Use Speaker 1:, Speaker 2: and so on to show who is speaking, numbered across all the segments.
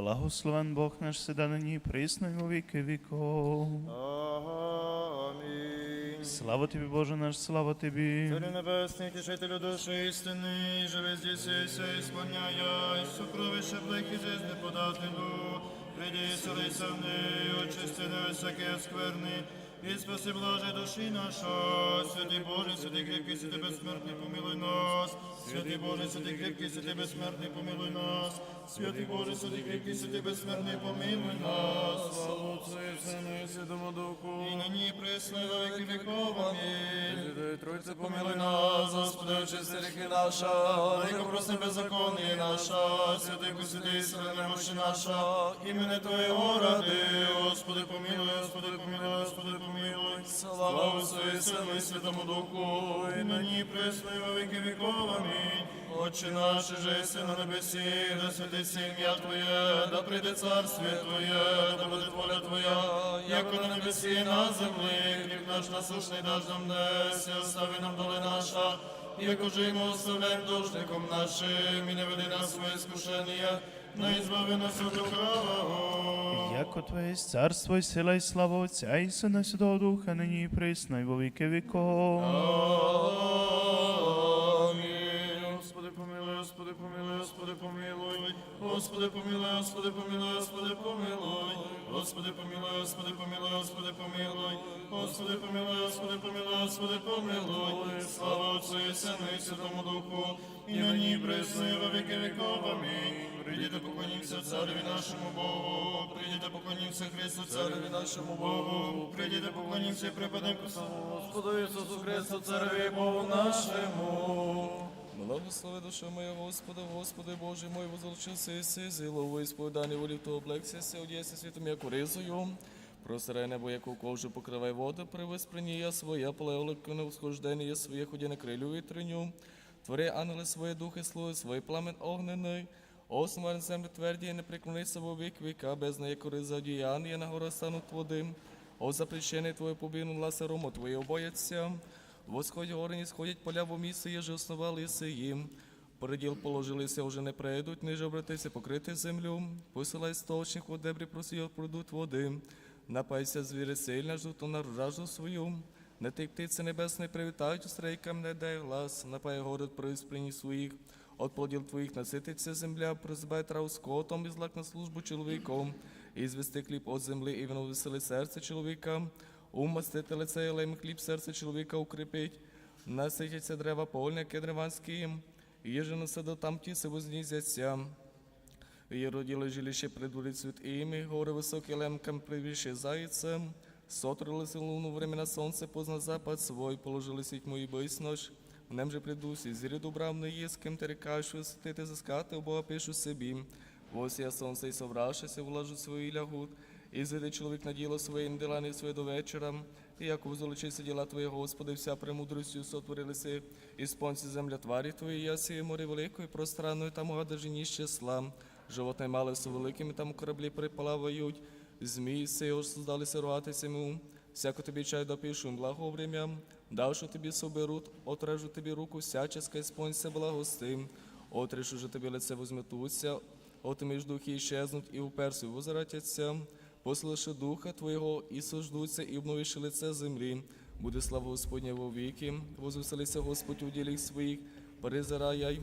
Speaker 1: Благословен Бог наш седа нині присно і во віки віков.
Speaker 2: Амінь.
Speaker 1: Слава тобі, Боже наш, слава тобі.
Speaker 2: Царю небесний, тішителю душі істини, живе здійсися, ісполняя, і сукровище плеки жизни подателю. Приди, селися в неї, очисти не всякі скверни, і спаси блаже душі наша. Святий Боже, святий кріпкий, святий безсмертний, помилуй нас. Святий Боже, святий кріпкий, святий безсмертний, помилуй нас. Святий Боже, святий кріпкий, святий безсмертний, помилуй нас. Слава Отцю і Сину і Святому Духу. І нині і во віки віков. Амінь. Святої Тройце, помилуй нас, Господи, очисти ріхи наша, Владико, прости беззаконні наша, святий святий сила немощі наша, імени Твоєго ради, Господи, помилуй, Господи, помилуй, Господи, помилуй. Слава Отцю і Сину і Святому Духу, і нині присно, і віки віков. Амінь. Отче наш, же єси на небесі, да святиться ім'я Твоє, да прийде царствие Твоє, да буде воля Твоя, як на небесі на землі, хліб наш насушний даж нам днес, і остави нам доли наша, як уже й ми оставляємо должником нашим, і не веди нас своє скушення, но ізбави нас від лукавого.
Speaker 1: Яко Твоє царство і сила і слава Отця і Сина Святого Духа, нині і присно і во віки віков.
Speaker 2: Господи, помилуй, Господи, помилуй. Господи, помилуй, Господи, помилуй, Господи, помилуй. Господи, помилуй, Господи, помилуй, Господи, помилуй. Господи, помилуй, Господи, помилуй, Слава Отцю і Сину і Святому Духу, і нині і во віки віков. Амінь. Прийдіте, поклонімося цареві нашому Богу. Прийдіте, поклонімося Христу, цареві нашому Богу. Прийдіте, поклонімося і припадемо Господу Ісусу Христу, цареві Богу нашому.
Speaker 3: Благослови душа моя Господа, Господи Боже мой, возолчився єси, зилову і сповідані волів то облексяся, одєся світом яку ризою. Просирай небо, яку ковжу покривай воду, привез принія своя, полеолику на восхождення своє, ході на крилю вітриню. Твори ангели свої духи, слуги, свої пламен огнений. Основан землю тверді, не приклонися во вік віка, без неї кори задіяння, на гора стануть води. О запрещений Твоє побігну ласа рому Твоє обояться. Восходь горені, сходять поля в місце, єже основали їм. Переділ положилися, уже не прийдуть, ниже обратися, покрити землю. Посилай сточних у дебрі просіяв пройдуть води. Напайся звіри сильна, жовто на ражу свою. Не ти птиці небесні привітають, стрейкам не дай глас. Напай город про приніс своїх. От плоділ твоїх насититься земля, призбай трав скотом і злак на службу чоловіком. І звести хліб от землі, і воно веселить серце чоловіка. Умастити лице і лем хліб серце чоловіка укріпить. Наситяться дерева польне, кедреванські, їжено садо там тіси вознізяться. І родили жилище придворі цвіт імі, гори високі лемкам привіше зайцем. Сотрилися луну времена сонце позна запад свой, положили сіть мої нож. В нем же придусі, зірі добравне є, з ким ти рекаєш заскати, Бога пишу собі. Ось я сонце і соврашися, влажу свої лягут. І зведе чоловік на діло своє, і делани своє до вечора. І як узолочися діла Твої, Господи, вся премудростю сотворилися, і спонці земля тварі Твої, ясі море великої, пространної, там гада жені числа. Животне мали все великими, там кораблі переплавають. Змії сео создалися рватися йому. Всяко тобі чай допишу, благо врем'я. Давши тобі соберут, отрежу тобі руку, всяческа і спонься благостим. Отрешу же тобі лице возметуться, отимеш духи іщезнуть, і уперси возвратяться. Послиши духа Твого, і сождуться, і обновиши лице землі. Буде слава Господня во віки, возвеселися Господь у діліх своїх, перезараяй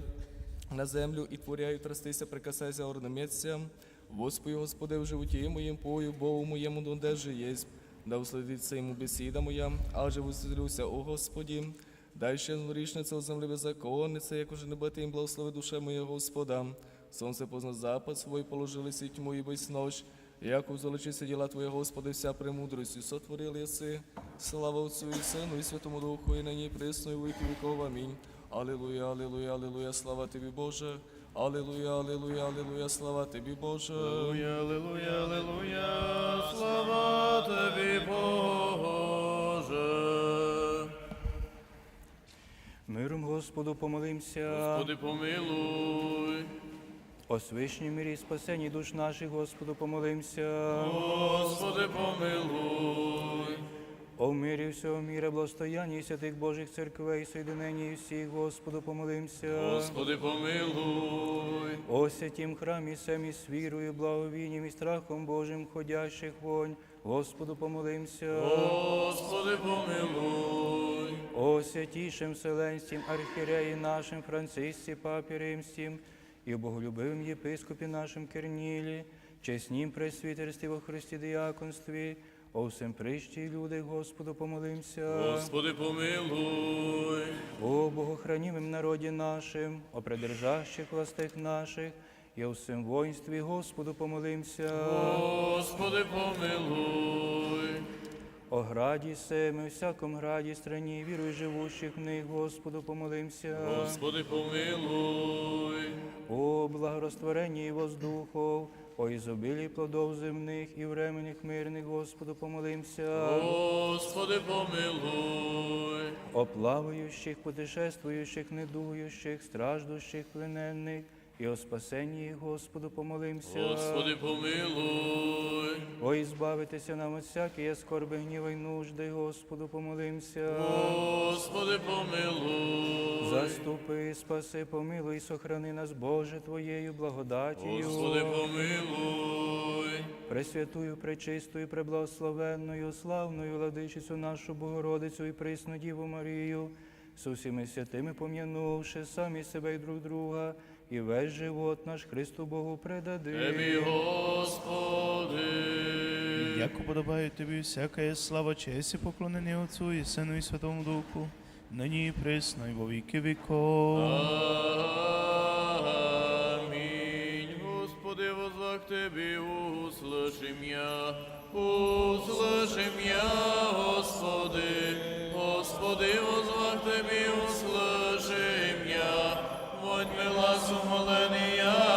Speaker 3: на землю і творяю трастися, прикасайся, орнаметься. Господи, Господи, в животі моїм пою, Богу моєму донде єсть. Да усладиться йому бесіда моя, аже возвеселюся, о Господі. Дай ще зморішниця у землі беззаконниця, як уже не бити їм благослови душе моя Господа. Сонце позна запад свой, положили сіть мої весь ночь. Як узолочися діла Твоє, Господи, вся премудростю сотворили єси. Слава Отцю і Сину, і Святому Духу, і нині, і присно, і віки віков. Амінь. Алілуя, алілуя, алілуя, слава Тобі, Боже. Алілуя, алілуя, алілуя, слава Тобі, Боже.
Speaker 2: Аллилуйя, аллилуйя, аллилуйя, слава Тобі, Боже.
Speaker 4: Миром Господу помолимся.
Speaker 2: Господи, помилуй.
Speaker 4: О свишній мірі і спасенні душ наших, Господу помолимся.
Speaker 2: Господи, помилуй.
Speaker 4: О мирі всього міра, благостоянні святих Божих церквей, соєдиненні всіх, Господу помолимся.
Speaker 3: Господи, помилуй.
Speaker 4: О святім храмі семі з вірою, благовінням і страхом Божим ходящих вонь, Господу помолимся.
Speaker 3: Господи, помилуй.
Speaker 4: О святішим Вселенським архіреї нашим Францисці, Папі Римським, і о боголюбивим єпископі нашим Кернілі, чеснім пресвітерстві во Христі діяконстві, о всем прищі люди, Господу помолимся.
Speaker 3: Господи, помилуй.
Speaker 4: О богохранімим народі нашим, о придержащих властях наших, і о всем воїнстві, Господу помолимся.
Speaker 3: Господи, помилуй.
Speaker 4: О граді семи, всяком граді страні, віруй живущих в них, Господу помолимся.
Speaker 3: Господи, помилуй.
Speaker 4: О благорастворенні воздухов, о ізобілі плодов земних і временних мирних, Господу помолимся.
Speaker 3: Господи, помилуй.
Speaker 4: О плаваючих, путешествуючих, недуючих, страждущих, плененних, і о спасенні, Господу помолимся.
Speaker 3: Господи, помилуй.
Speaker 4: О, ізбавитися нам от всякої скорби, гніва й нужди, Господу помолимся.
Speaker 3: Господи, помилуй.
Speaker 4: Заступи, спаси, помилуй, сохрани нас, Боже, Твоєю благодатію.
Speaker 3: Господи, помилуй.
Speaker 4: Пресвятую, пречистою, преблагословенною, славною владичицю нашу Богородицю і присну Діву Марію, з усіми святими пом'янувши самі себе і друг друга, і весь живот наш Христу Богу предади.
Speaker 3: Тебі, Господи.
Speaker 1: Як подобає тобі всяка слава, честь і поклонення Отцу і Сину і Святому Духу, нині і присно, і во віки віков.
Speaker 3: Амінь. Господи, возвах Тебе, услышим я, услышим я, Господи, Господи, возвах Тебе, услышим я, вонь мила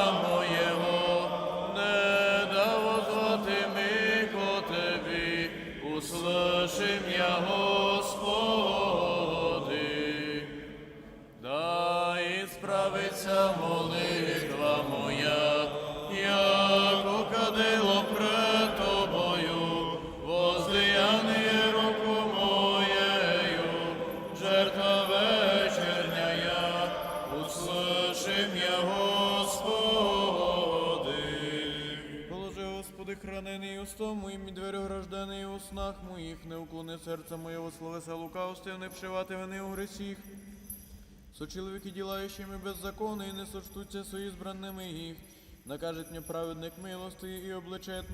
Speaker 5: моїх, не уклони серця моєго словеса лукавствів, не вшивати вони у гресіх. Со чоловіки ділаючими беззаконно і не сочтуться со избранними їх. Накажет мне праведник милости і обличет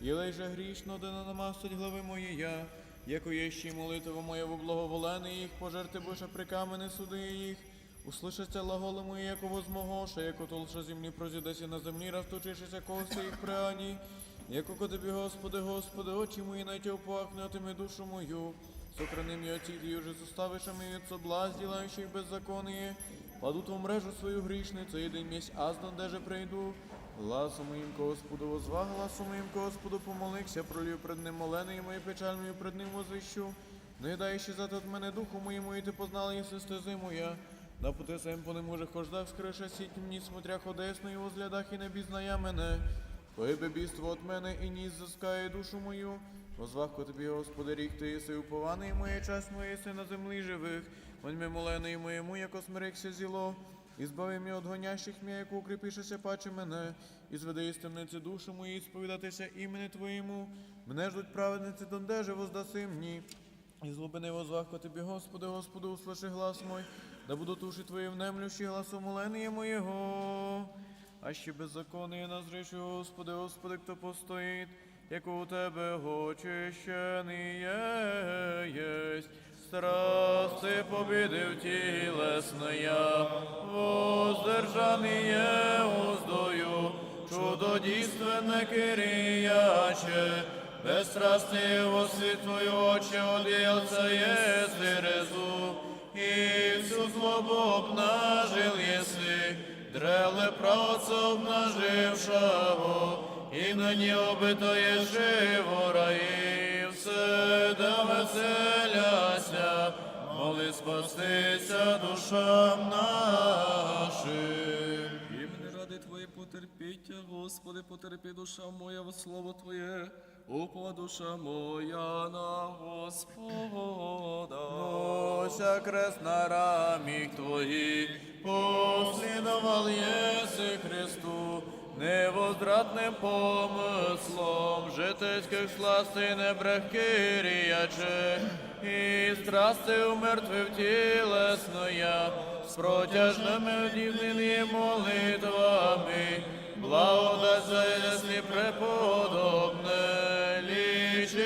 Speaker 5: і лейже грішно, да не намастить глави мої я. Яко є ще молитва моя во благоволений їх, пожерти Боже при камені суди їх. Услышаться лаголи мої, яко возмогоша, яко толша землі прозідеся на землі, розточишися кости їх преані. Яко ко тобі, Господи, Господи, очі мої на тя опахне, отими душу мою. Сохрани мені оці твої вже составишами від соблазн, ділаючих беззаконие. Падут в мрежу свою грішницю, місь аздан, де же прийду. Гласу моїм Господу возвах, гласу моїм Господу помолився, пролію пред ним молений, мої печаль мою пред ним возвищу. Не дай ще зати от мене духу моєму, і ти познала, єси стези моя. На пути сем по нему же хождах, скриша сіть мені, смотря ходесно, і возглядах, і не бізнає мене. Твоє бебіство от мене, і ніс заскає душу мою. Возвах ко тобі, Господи, рік ти єси упований, моя часть моя єси на землі живих. Воньми молений моєму, яко смирикся зіло. І збави мені от гонящих мій, яко укріпишеся паче мене, і зведи із темниці душу мої, сповідатися імені Твоєму. Мене ждуть праведниці, дондеже воздаси мені. І злобини возвах ко тобі, Господи, Господи, услыши глас мой, да буду туші Твої внемлющі гласом моления моєго. А ще беззаконний назречу, Господи, Господи, хто постоїть, як у Тебе очищений єсть. Страсти побідив тілесная, воздержаний є уздою, чудодійственне киріяче, безстрастний во світлою очі одіялся єси резу, і всю злобу обнажил єси, дреле правца обнажившого, і на ній обитає живора, і все да веселяся, моли спастися душам нашим.
Speaker 3: Імені ради Твоє потерпіття, Господи, потерпі душа моя во слово Твоє. Упова душа моя на Господа.
Speaker 5: Ося крест на рамі Твоїх, послідувал єси Христу, невозвратним помислом, житейських сластей небрехки ріяче, і страсти умертвив тілесно я, з протяжними дівними молитвами, благодать за ясні преподобне,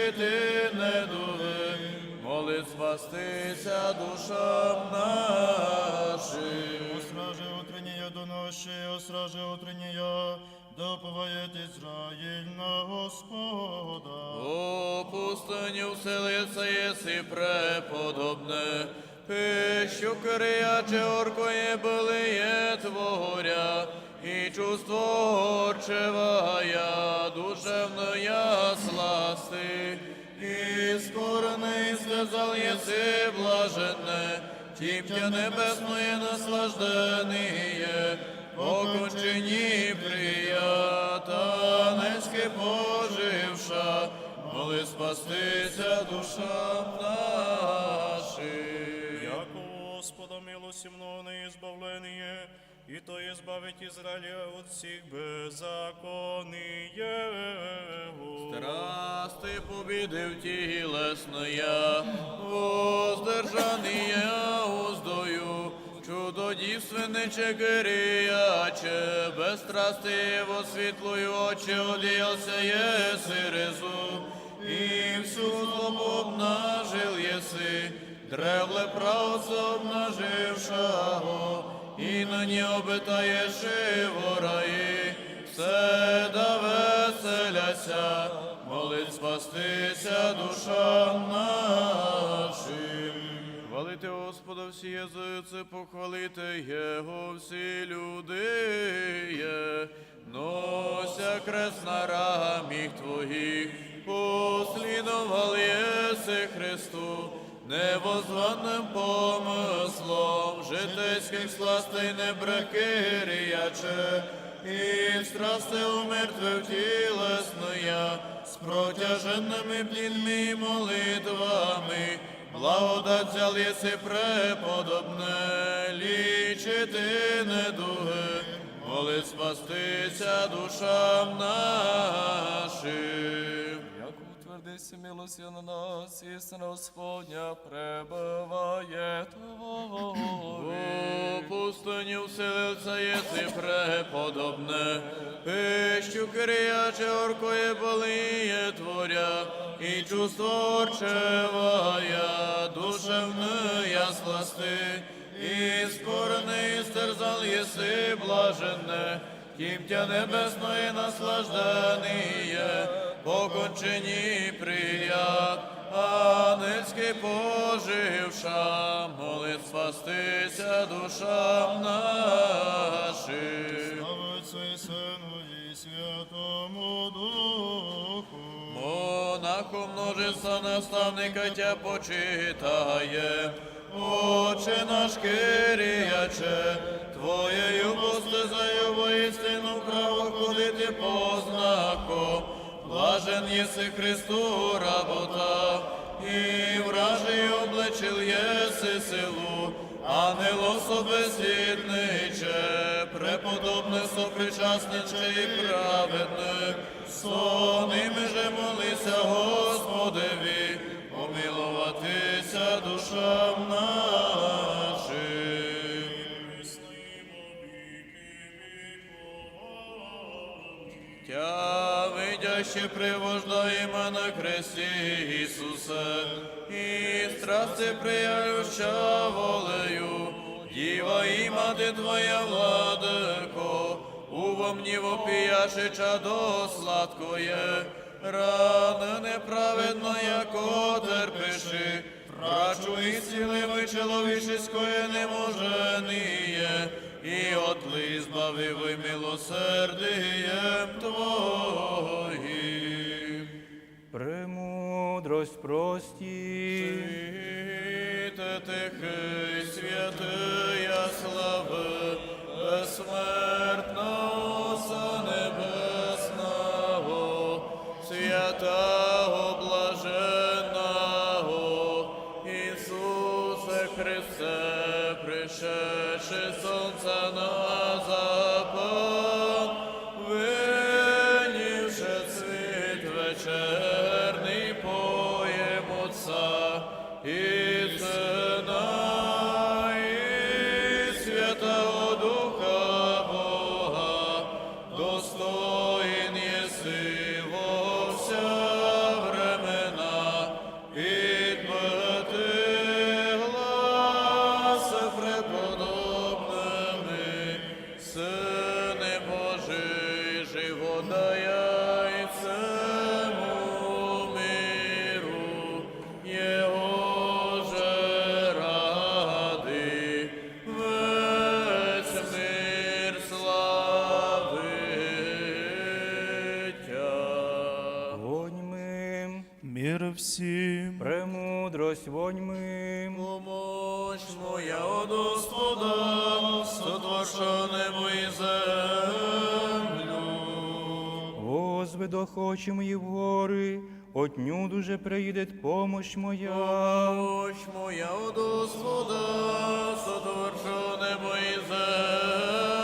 Speaker 5: лічити недуги, моли спастися душам нашим.
Speaker 2: Страже утреннія до ночі, о страже утреннія, доповает Ізраїль на Господа.
Speaker 5: О пустині вселиться єси преподобне, пищу крияче оркоє булиє творя, і чувство орчевая, душевная сласти, і скорний сказал єси блаженне, тім'я небесное наслаждение, окончені прията, низьки поживша, моли спастися душам нашим.
Speaker 6: Яко Господа милосердно избавление, и то избавить Израиля от всех беззаконий его.
Speaker 5: Страсти побідив тілесная, воздержанія уздою, чудо дівственниче киріяче, без страсти его світлою очі одіялся єси ризу, і всю злобу обнажил єси, древле правце обнажившого, і на ній обитаєш і вораї, все да веселяся, молить спастися душам нашим. Хвалити Господа всі язиці, похвалити Його всі люди є. Нося крест на раміх Твоїх, послідувал єси Христу, невозваним помислом, житейських сластей небреки ріяче, і страсти умертвив тілесноя, з протяженими пліньми і молитвами, благодать взял єси преподобне, лічити недуги, молить спастися душам нашим.
Speaker 3: Утвердися милості на нас, істина Господня пребиває Твої.
Speaker 5: У пустині вселився єси преподобне, пищу киряче оркоє боліє творя, і чувство орчевая, душевная сласти, і скорений стерзал єси блаженне, Тімтя небесної наслажденіє, покончені прият, ангельський поживша, молит спастися душам нашим.
Speaker 2: Слава Отцю Сину і Святому Духу.
Speaker 5: Монаху множества наставника тя почитає, Отче наш киріяче, Твоєю постизаю воістину право ходити по знаку, блажен єси Христу работа, і вражий обличил єси силу, ангел особисвітниче, преподобне сопричасниче і праведне, соними же молися Господеві, помилуватися душам нашим. Тя видяще привождаємо на хресті Ісусе, і страсти приявща волею, Діва і мати Твоя владико, у мені вопіяше чадо сладкоє, рана неправедно, яко терпиши, прачу і сіливи чоловіческое неможеніє, і от отли збавивий милосердієм Твоїм.
Speaker 4: Премудрость прості. Премудрость воньми,
Speaker 5: Помощ моя от Господа, сотворшо небо і землю.
Speaker 4: возведох очі мої в гори, отнюд уже приїде помощь моя.
Speaker 5: Помощ моя от Господа, сотворшо небо і землю.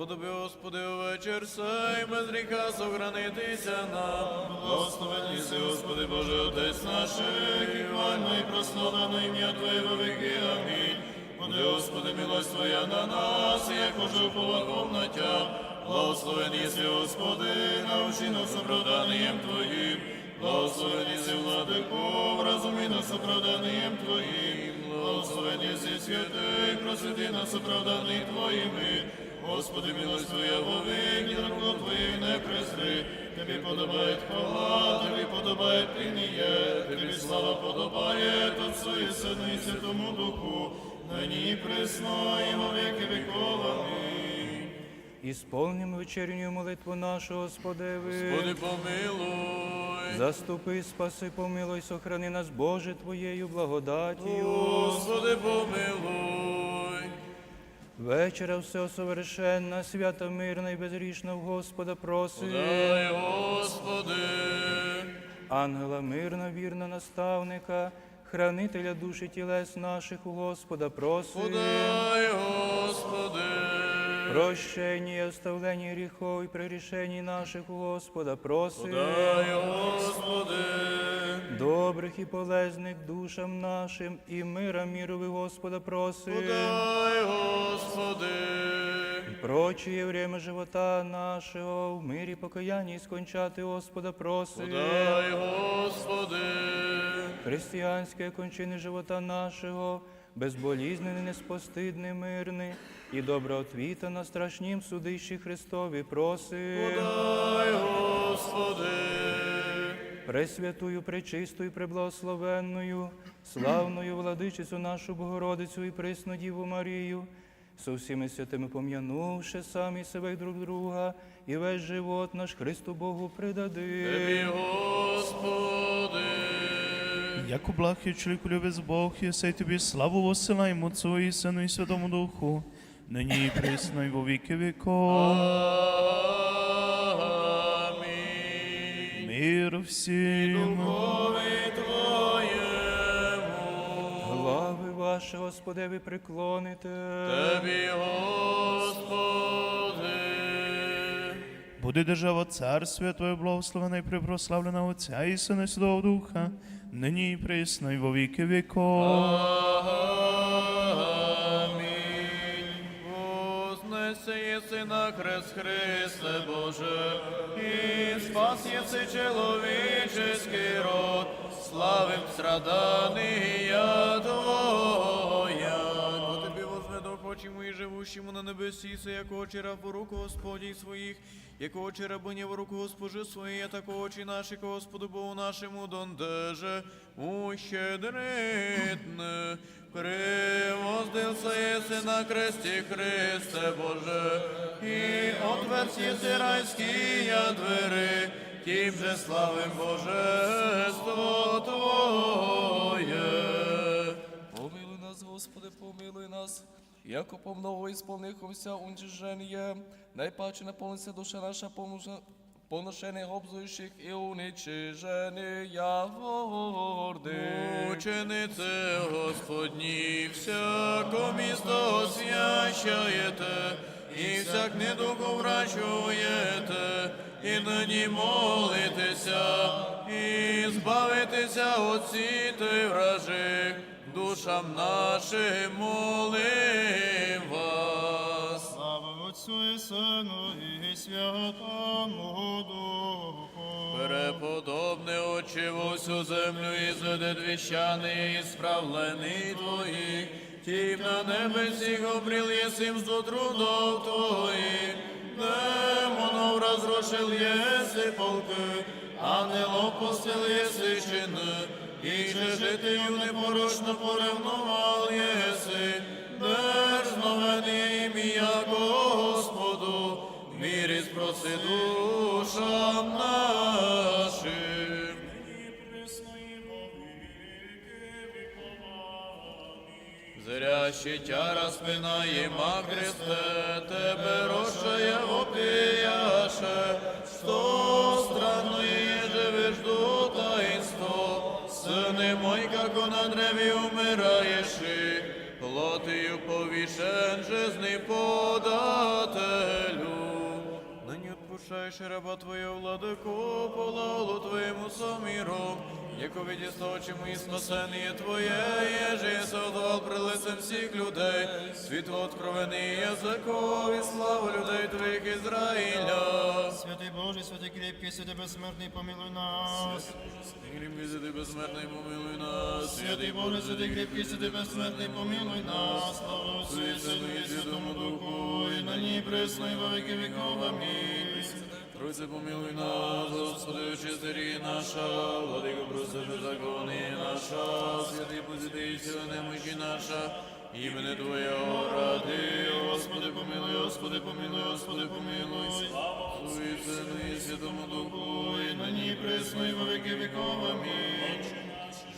Speaker 5: Сподоби, Господи, вечір сей, без гріха сохранитися нам.
Speaker 2: Благословенний си, Господи Боже, Отець наших, і хвально і прославлено ім'я Твоє во віки. Амінь. Буде, Господи, милость Твоя на нас, як уже уповаком на Тя. Благословен єси, Господи, научи нас оправданням Твоїм. Благословен єси, Владико, вразумі нас оправданням Твоїм. Благословен єси, святий, просвіти нас оправданий Твоїми. Господи, милость Твоя вовек, і руку Твоєю не презри. Тобі подобає хвала, Тобі подобає пініє, Тобі слава подобає Отцу і Сину і Святому Духу, нині і присно, і во віки віков. Амінь.
Speaker 4: Ісполнім вечерню молитву нашу, Господеви.
Speaker 5: Господи, помилуй.
Speaker 4: Заступи, спаси, помилуй, сохрани нас, Боже, Твоєю благодатію.
Speaker 5: Господи, помилуй.
Speaker 4: Вечера все совершенна, свята, мирна і безрішна в Господа проси.
Speaker 5: Дай, Господи.
Speaker 4: Ангела мирна, вірна наставника, хранителя душі тілес наших у Господа проси.
Speaker 5: Подай, Господи.
Speaker 4: Прощення і оставлення гріхов і прегрішень наших у Господа проси.
Speaker 5: Дай, Господи.
Speaker 4: Добрих і полезних душам нашим і мира мірові Господа проси.
Speaker 5: Дай, Господи.
Speaker 4: Прочие время живота нашого в мирі покаяння і скончати Господа проси.
Speaker 5: Дай, Господи.
Speaker 4: Християнське кончини живота нашого, безболізнене, неспостидне, мирне і доброотвіта на страшнім судищі Христові проси.
Speaker 5: Дай, Господи.
Speaker 4: Пресвятую, пречистую, преблагословенную, славною владичицю нашу Богородицю і присну Діву Марію, со всіми святими пом'янувши самі себе друг друга, і весь живот наш Христу Богу придади.
Speaker 5: Тобі, Господи.
Speaker 1: Яку благ і чоловіку любець Бог, і сей тобі славу посилаємо Отцу і Сину і Святому Духу, нині і присно, і во віки віков.
Speaker 5: Амінь.
Speaker 1: Мир всім.
Speaker 5: Духові Твоєму.
Speaker 4: Глави ваші, Господеві, приклоните.
Speaker 5: Тобі, Господи.
Speaker 1: Буде держава царствия Твоє благословена і припрославлена Отця і Сина і Святого Духа, нині і присно, і во віки віков.
Speaker 5: Амінь. Вознесе єси на хрест Христе Боже, і спас єси чоловіческий род, славим страдания Твоя. Живущему на небесі, се, як очі рабу руку Господій своїх, як очі рабині в руку Госпожи своєї, так очі наші Господу Богу нашому дондеже, ущедритне. Привоздился єси на кресті Христе Боже, і отверз єси райські двери, тим же славим Божество Твоє.
Speaker 3: Помилуй нас, Господи, помилуй нас, яко помного ісполниховся унчиження, найпаче наповниться душа наша поношених, і уничижених я гордий.
Speaker 5: Ученице Господні, всяко місто освящаєте, і всяк недугу врачуєте, і нині молитеся, і збавитеся от сіти вражих, душам нашим молим вас.
Speaker 2: Слава Отцю і Сину і Святому Духу.
Speaker 5: Преподобне очі в усю землю і зведе двіщани, і справлений твоїх, тім на небесі обріл єсим з трудов твоїх, демонов розрушил єси полки, ангелов постил єси щини, і же житию непорочно поревнував єси, дерзновен є ім'я Господу, мірі спроси душам нашим. Зряще тяра спина їма Христе, тебе рощає опіяше, сто странної сини мой, како на древі умираєш, плотию повішен, жизни подателю. Отпущаєш раба Твоє владику, полалу Твоєму саміру, яко відісло очі мої спасення Твоє, єже сотвал при лицем всіх людей, світло откровений язикові, славу людей Твоїх Ізраїля.
Speaker 2: Святий Боже, святий кріпкий, святий безсмертний, помилуй нас.
Speaker 5: Грім візити безсмертний, помилуй нас,
Speaker 2: Святий Боже, святий кріпкий, святий безсмертний, помилуй нас. Слава Отцю і Сину і Святому Духу, і нині і присно, і во віки віков. Амінь.
Speaker 5: Тройце помилуй нас, Господи, очистері наша, владико проси беззаконні наша, святий позитий сила немощі наша, імени Твоєго ради, Господи, помилуй, Господи, помилуй, Господи, помилуй, і Сину і Святому Духу, і нині і присно, і во віки віков. Амінь.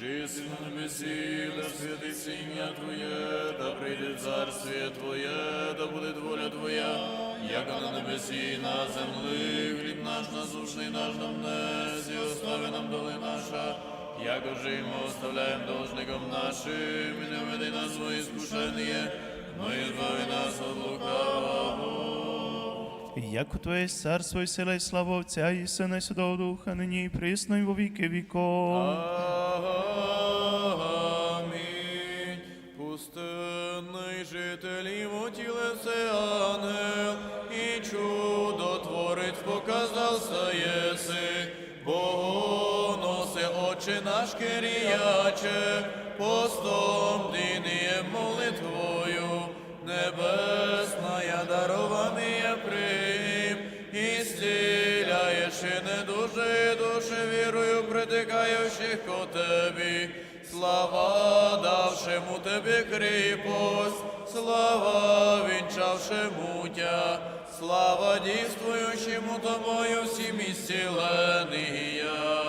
Speaker 5: Жиси на небесі, да святиться ім'я Твоє, да прийде царствіє Твоє, да буде воля Твоя, яка на небесі, і на землі, хліб наш насушний наш нам нес, і остави нам доли наша, як же і ми оставляємо должником нашим, і не веди нас свої скушення, но і збави нас от лукавого.
Speaker 1: Як у Твоє царство і сила і слава Отця і Сина і Святого Духа, нині і присно і во віки віков.
Speaker 5: Киріяче, постом дініє молитвою, небесная дарований прим, і зціляєш і недужі душі вірою притикаючих ко Тебі, слава давшему Тебе кріпость, слава вінчавшему Тя, слава дійствуючому Тобою всім ісціления.
Speaker 2: Слава і Сину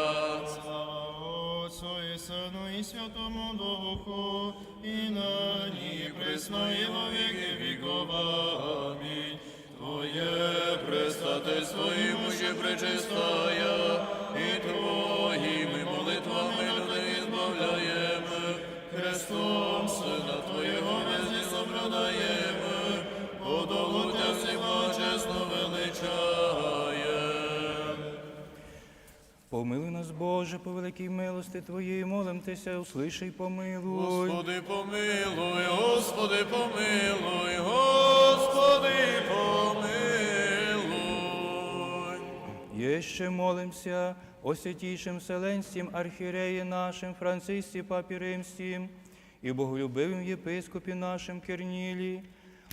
Speaker 2: Святому Духу, і нині і присно, і во віки віков. Амінь.
Speaker 5: Твоє престательство і мужі пречистая, і Твоїми молитвами людей збавляємо, Христом Сина Твоєго везні соблюдаємо, подолуття всіма чесно величаєм.
Speaker 4: Помилуй нас, Боже, по великій милости Твоїй, молимтеся, услишай, помилуй.
Speaker 5: Господи, помилуй, Господи, помилуй, Господи, помилуй.
Speaker 4: Еще молимся о святейшем Вселенским архиерее нашим Франциске Папе Римским и боголюбивым епископе нашим Кернилі,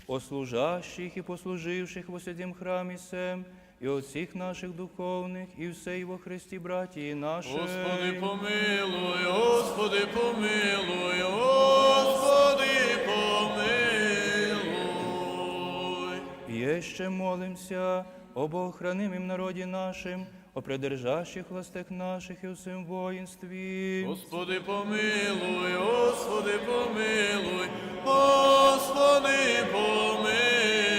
Speaker 4: о служащих и послуживших во святім храмі сем, от всіх наших духовних, и всей во Христі братії наших.
Speaker 5: Господи, помилуй, Господи, помилуй, Господи, помилуй.
Speaker 4: Еще молимся об охранимом народі нашим, о придержащих властях наших і у всім воїнстві.
Speaker 5: Господи, помилуй, Господи, помилуй, Господи, помилуй.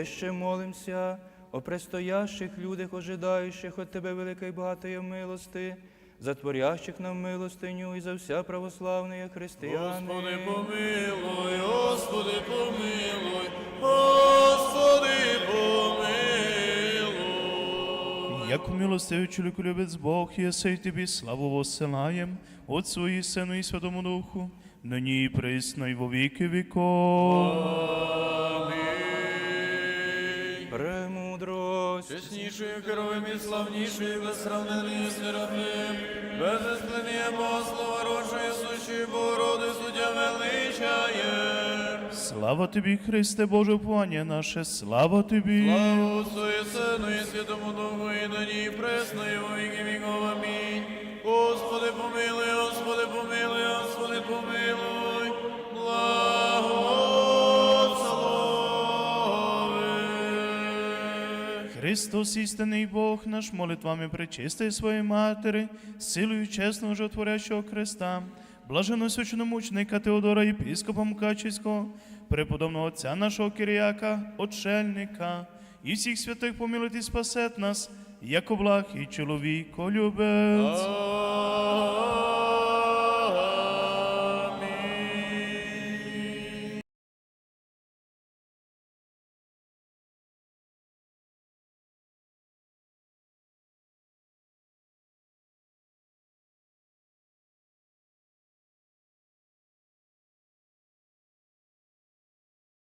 Speaker 4: Еще молимся о престоящих людях, ожидаючих от Тебе великої багатої милости, затворящих нам милостиню і за вся православні християни.
Speaker 5: Господи, помилуй, Господи, помилуй, Господи, помилуй.
Speaker 1: Як милостивий чоловіку любець Бог, єси й тобі славу воссилаєм, Отцу і Сину і Святому Духу, нині і присно, і во віки віков.
Speaker 4: Премудрость.
Speaker 5: Чеснішою героєм і славнішою, безсравненою серафим, без есклення Богослова, рочої сущий Богороди, суддя величає.
Speaker 1: Слава тобі, Христе Боже, уповання наше, слава тобі.
Speaker 5: Слава Отцу і Сину і Святому Духу, і нині і пресно, і во віки віков. Амінь.
Speaker 1: Христос, істинний Бог наш, молитвами причистий своєї матері, силою чесного животворящого Христа, блаженно священомучника Теодора, Єпіскопа Мукачівського, преподобного отця нашого Кирияка, Очельника, і всіх святих помилуйте спасет нас, як благ і чоловіко любець.